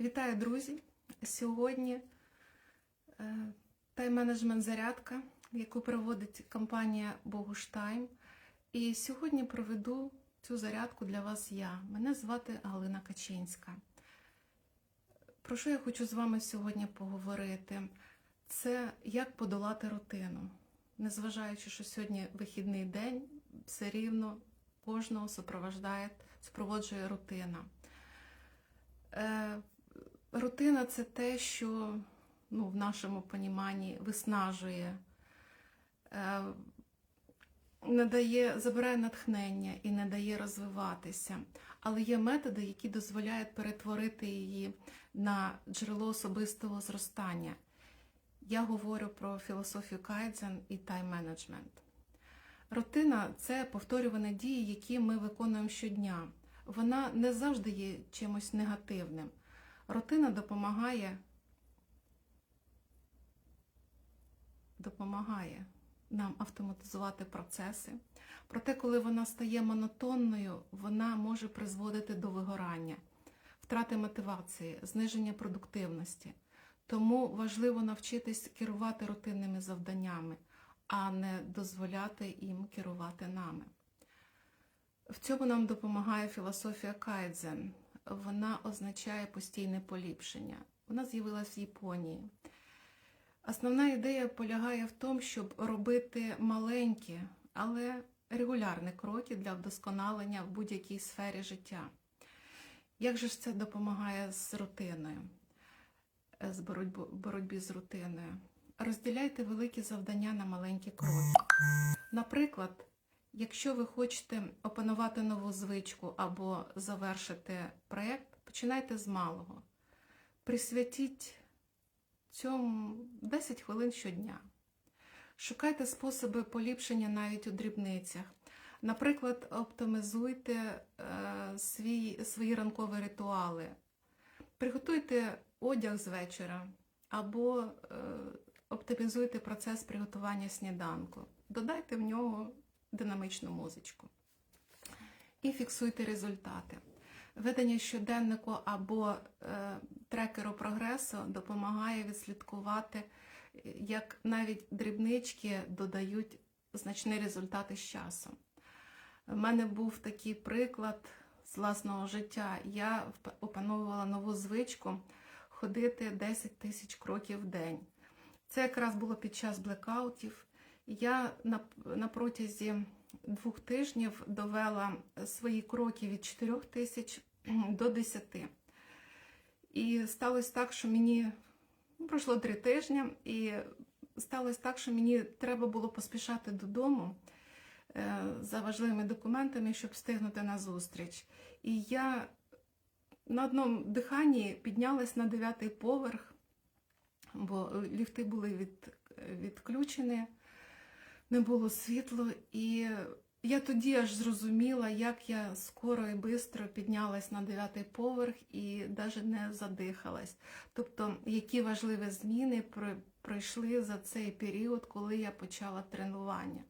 Вітаю, друзі! Сьогодні е, тайм-менеджмент зарядка, яку проводить компанія Богуштайм. І сьогодні проведу цю зарядку для вас я. Мене звати Галина Качинська. Про що я хочу з вами сьогодні поговорити? Це як подолати рутину. Незважаючи, що сьогодні вихідний день, все рівно кожного супроводжує, супроводжує рутина. Рутина це те, що ну, в нашому поніманні виснажує, е, не забирає натхнення і не дає розвиватися. Але є методи, які дозволяють перетворити її на джерело особистого зростання. Я говорю про філософію кайдзен і тайм-менеджмент. Рутина це повторювані дії, які ми виконуємо щодня. Вона не завжди є чимось негативним. Рутина допомагає, допомагає нам автоматизувати процеси. Проте, коли вона стає монотонною, вона може призводити до вигорання, втрати мотивації, зниження продуктивності. Тому важливо навчитись керувати рутинними завданнями, а не дозволяти їм керувати нами. В цьому нам допомагає філософія Кайдзен. Вона означає постійне поліпшення. Вона з'явилась в Японії. Основна ідея полягає в тому, щоб робити маленькі, але регулярні кроки для вдосконалення в будь-якій сфері життя. Як же ж це допомагає з рутиною, з боротьбу- боротьбі з рутиною? Розділяйте великі завдання на маленькі кроки. Наприклад, Якщо ви хочете опанувати нову звичку або завершити проєкт, починайте з малого. Присвятіть цьому 10 хвилин щодня. Шукайте способи поліпшення навіть у дрібницях. Наприклад, оптимізуйте е, свій, свої ранкові ритуали. Приготуйте одяг з вечора або е, оптимізуйте процес приготування сніданку. Додайте в нього динамичну музичку. І фіксуйте результати. Ведення щоденнику або е, трекеру прогресу допомагає відслідкувати, як навіть дрібнички додають значні результати з часом. У мене був такий приклад з власного життя. Я опановувала нову звичку ходити 10 тисяч кроків в день. Це якраз було під час блекаутів. Я на, протязі двох тижнів довела свої кроки від 4 тисяч до 10. І сталося так, що мені ну, пройшло три тижні, і сталося так, що мені треба було поспішати додому е, за важливими документами, щоб встигнути на зустріч. І я на одному диханні піднялась на дев'ятий поверх, бо ліфти були від, відключені не було світло, і я тоді аж зрозуміла, як я скоро і швидко піднялась на дев'ятий поверх і навіть не задихалась. Тобто, які важливі зміни пройшли за цей період, коли я почала тренування.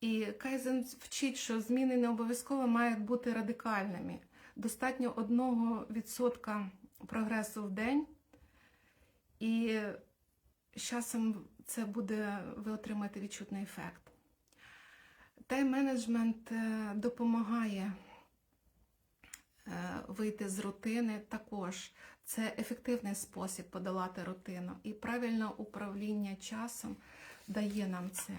І Кайзен вчить, що зміни не обов'язково мають бути радикальними. Достатньо 1% прогресу в день, і з часом це буде, ви отримаєте відчутний ефект. Тайм-менеджмент допомагає е, вийти з рутини також. Це ефективний спосіб подолати рутину. І правильне управління часом дає нам це.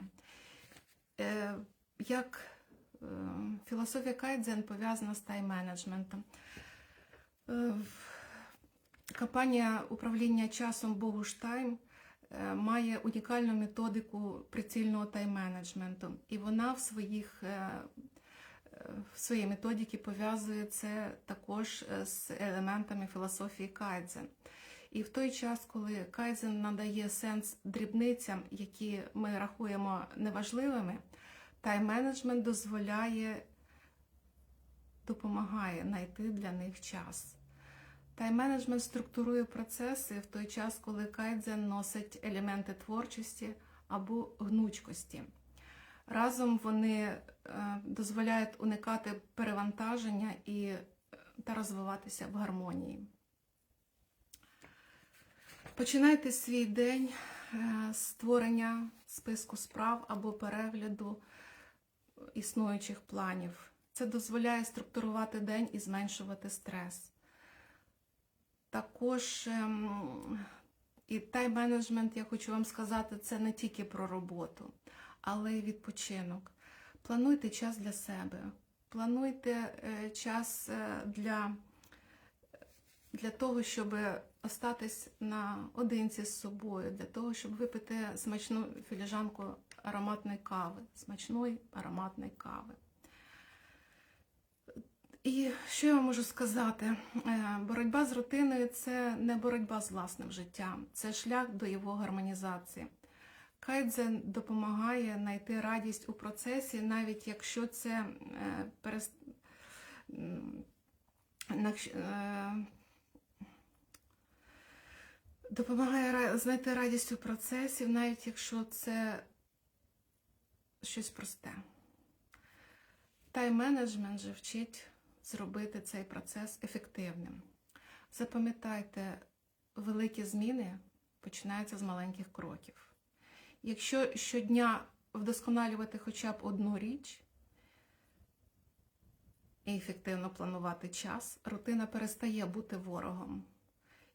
Е, Як е, філософія Кайдзен пов'язана з тайм-менеджментом. Компанія управління часом Богуштайм має унікальну методику прицільного тайм-менеджменту, і вона в своїх е, е, в своїй методиці пов'язує це також е, з елементами філософії Кайдзен. І в той час, коли Кайдзен надає сенс дрібницям, які ми рахуємо неважливими, тайм-менеджмент дозволяє, допомагає знайти для них час. Тайм-менеджмент структурує процеси в той час, коли кайдзен носить елементи творчості або гнучкості. Разом вони е, дозволяють уникати перевантаження і, е, та розвиватися в гармонії. Починайте свій день е, з створення списку справ або перегляду існуючих планів. Це дозволяє структурувати день і зменшувати стрес. Також ем, і тайм-менеджмент, я хочу вам сказати, це не тільки про роботу, але й відпочинок. Плануйте час для себе, плануйте е, час е, для, для того, щоб остатись наодинці з собою, для того, щоб випити смачну філіжанку ароматної кави, смачної ароматної кави. І що я можу сказати? Е, Боротьба з рутиною це не боротьба з власним життям, це шлях до його гармонізації. Кайдзен допомагає знайти радість у процесі, навіть якщо це е, перес... е, допомагає знайти радість у процесі, навіть якщо це щось просте. Тайм-менеджмент же вчить зробити цей процес ефективним. Запам'ятайте, великі зміни починаються з маленьких кроків. Якщо щодня вдосконалювати хоча б одну річ і ефективно планувати час, рутина перестає бути ворогом,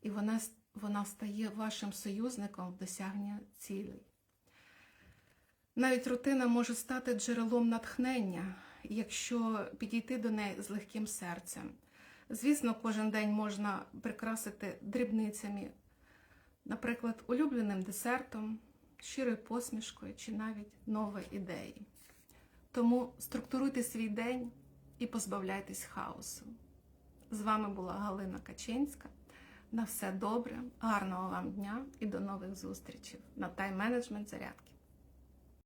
і вона, вона стає вашим союзником в досягненні цілей. Навіть рутина може стати джерелом натхнення, якщо підійти до неї з легким серцем. Звісно, кожен день можна прикрасити дрібницями, наприклад, улюбленим десертом, щирою посмішкою чи навіть новою ідеєю. Тому структуруйте свій день і позбавляйтесь хаосу. З вами була Галина Качинська. На все добре, гарного вам дня і до нових зустрічей на тайм-менеджмент зарядки.